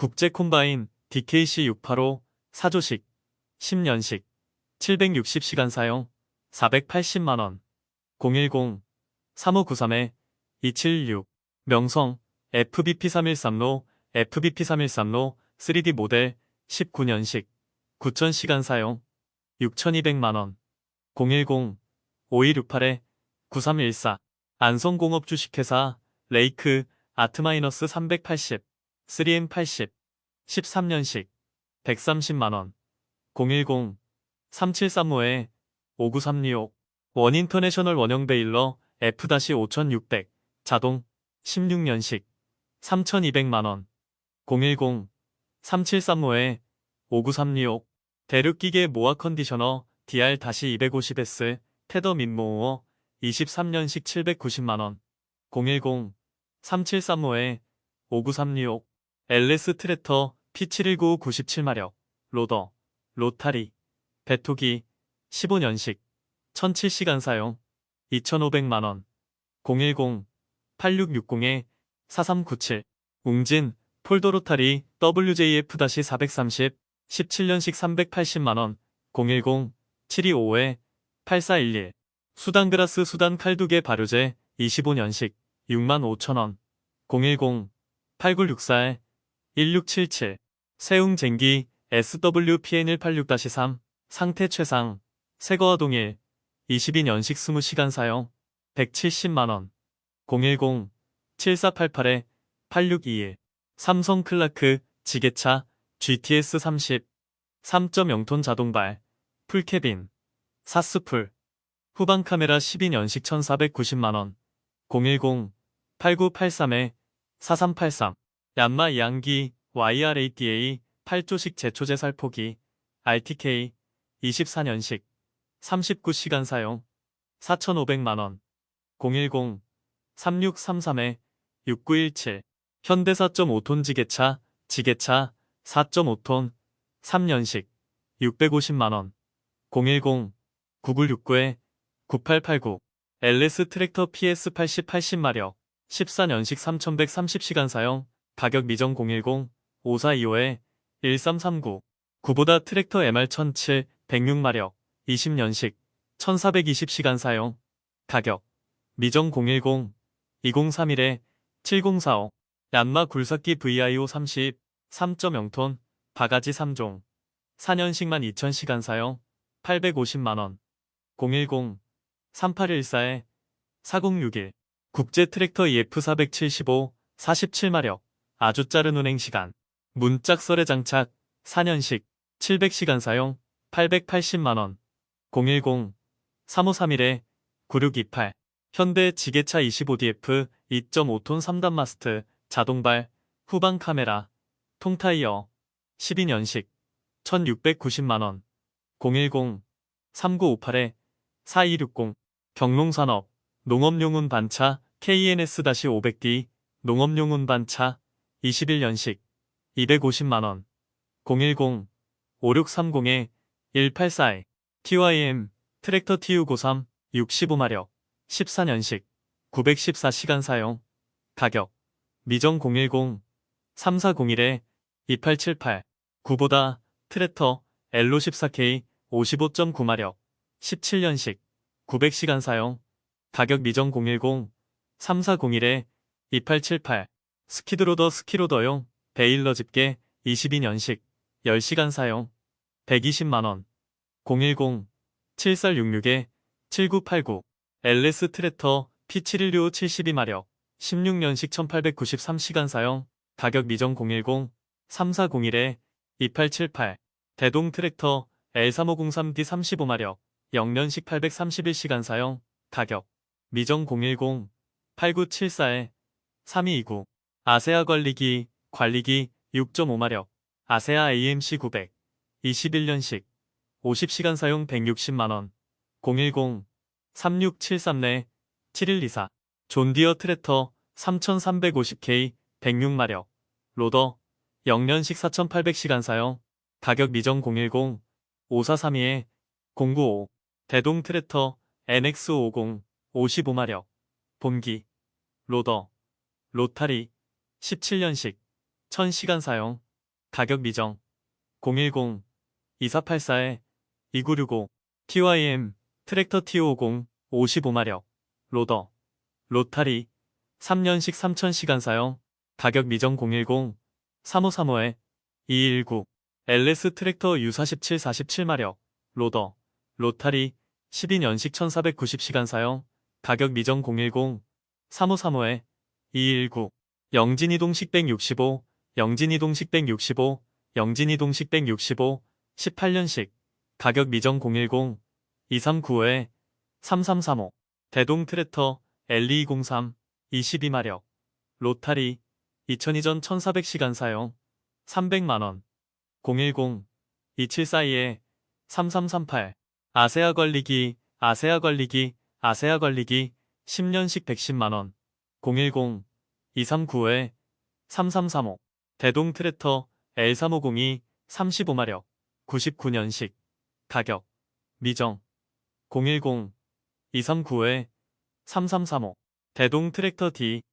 국제 콤바인 DKC 685 사조식 10년식 760시간 사용 480만원. 010-3593-276 명성 FBP313로 FBP313로 3D 모델 19년식 9000시간 사용 6200만원. 010-5168-9314 안성공업 주식회사 레이크 아트 마이너스 380 3M80 13년식 130만원. 010-3735-59326 원인터내셔널 원형 베일러 F-5600 자동 16년식 3200만원. 010-3735-59326 대륙기계 모아 컨디셔너 DR-250S 테더 민모어 23년식 790만원 010-3735-59326 LS 트랙터 P719 97마력 로더 로타리 배토기 15년식 1007시간 사용 2500만원 010-8660-4397 웅진 폴더로타리 WJF-430 17년식 380만원 010-7255-8411 수단그라스 수단 칼두개 발효제 25년식 65,000원 010-8964-1677 세웅쟁기 SWPN186-3 상태 최상. 새거와 동일. 22년식 20시간 사용. 170만원. 010-7488-8621 삼성 클라크 지게차 GTS 30 3.0톤 자동발. 풀캐빈. 사스풀. 후방 카메라 12년식 1490만원. 010-8983-4383 얀마 양기 YRADA 8조식 제초제 살 포기 RTK 24년식 39시간 사용 4,500만원 010-3633-6917 현대 4.5톤 지게차 지게차 4.5톤 3년식 650만원 010-9969-9889 LS 트랙터 PS 80 80마력 14년식 3130시간 사용 가격 미정 010-5425-1339 구보다 트랙터 MR 1007 106마력 20년식 1420시간 사용. 가격 미정 010-2031-7045 얀마 굴삭기 VIO 30 3.0톤 바가지 3종 4년식만 2000시간 사용 850만원. 010-3814-4061 국제 트랙터 EF475 47마력 아주 짧은 운행 시간. 문짝설의 장착 4년식 700시간 사용 880만원. 010-3531-9628 현대 지게차 25DF 2.5톤 3단 마스트 자동발 후방 카메라 통타이어 12년식 1690만원. 010-3958-4260 경농산업 농업용운 반차 KNS-500D 농업용운 반차 21년식 250만원. 010-5630-1842 TYM 트랙터 TU93 65마력 14년식 914시간 사용. 가격 미정 010-3401-2878 구보다 트랙터 엘로 14K 55.9마력 17년식 900시간 사용. 가격 미정 010-3401-2878 스키드로더 스키로더용 베일러 집게 22년식 10시간 사용 120만원 010-7466-7989 LS 트랙터 P716 72마력 16년식 1893시간 사용 가격 미정 010-3401-2878 대동 트랙터 L3503D 35마력 0년식 831시간 사용 가격 미정 010-8974-3229 아세아 관리기 관리기 6.5마력 아세아 AMC 900 21년식 50시간 사용 160만원 010-3673-7124 존디어 트랙터 3350K 106마력 로더 0년식 4800시간 사용 가격 미정 010-5432-095 대동 트랙터 NX50 55마력 봄기 로더 로타리 17년식 1000시간 사용 가격 미정 010-2484-2965 TYM 트랙터 T50 55마력 로더 로타리 3년식 3000시간 사용 가격 미정 010-3535-219 LS 트랙터 U47 47마력 로더 로타리 12년식 1490시간 사용 가격 미정 010-3535-219 영진이동식 165 영진이동식 165 영진이동식 165 18년식 가격 미정 010-2395-3335 대동 트랙터 LE03 22마력 로타리 2002전 1400시간 사용 300만원 010-2742-3338 아세아 걸리기 아세아 걸리기 아세아 걸리기 10년식 110만원 010-2395-3335 대동 트랙터 L3502 35마력 99년식 가격 미정 010-2395-3335 대동 트랙터 D